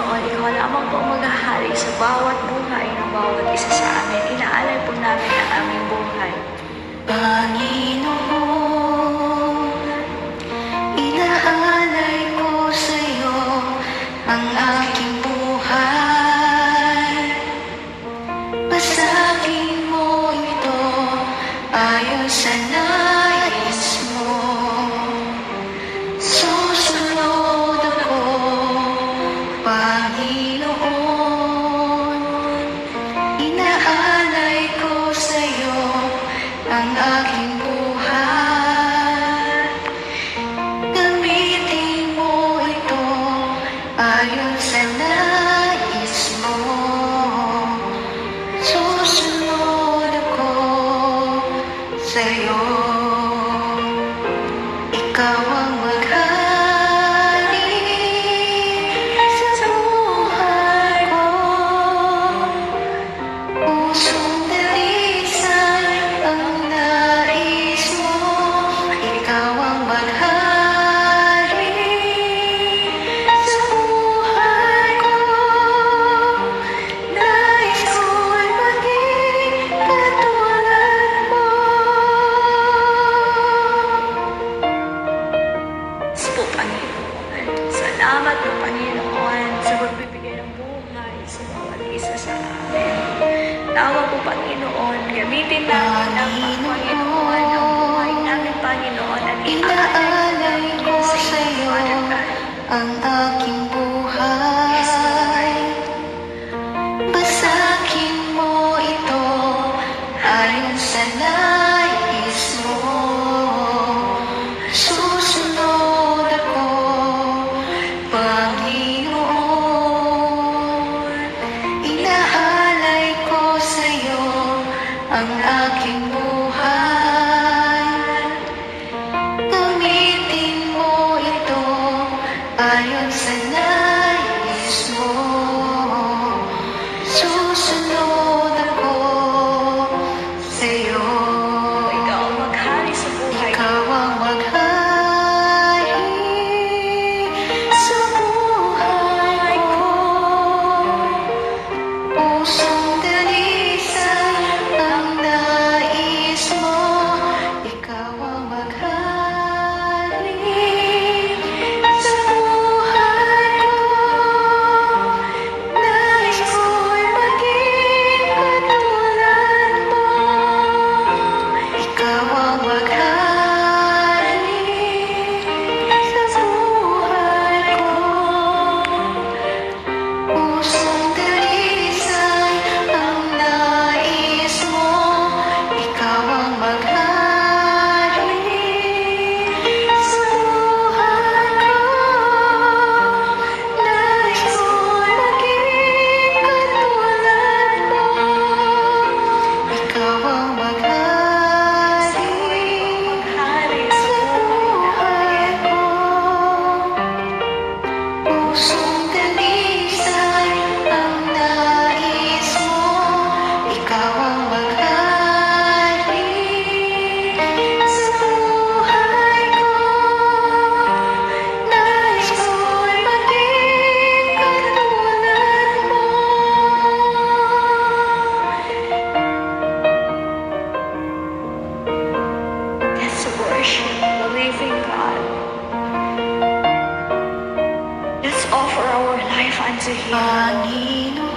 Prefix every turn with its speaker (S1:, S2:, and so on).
S1: Panginoon, eh, ikaw lamang po maghahari sa bawat buhay ng bawat isa sa amin. Inaalay po namin ang aming buhay.
S2: Panginoon,
S1: Tawag po, Panginoon, gamitin namin ang Panginoon, ang buhay namin, Panginoon, at
S2: iaalay ko
S1: sa
S2: iyo ang aking Hangin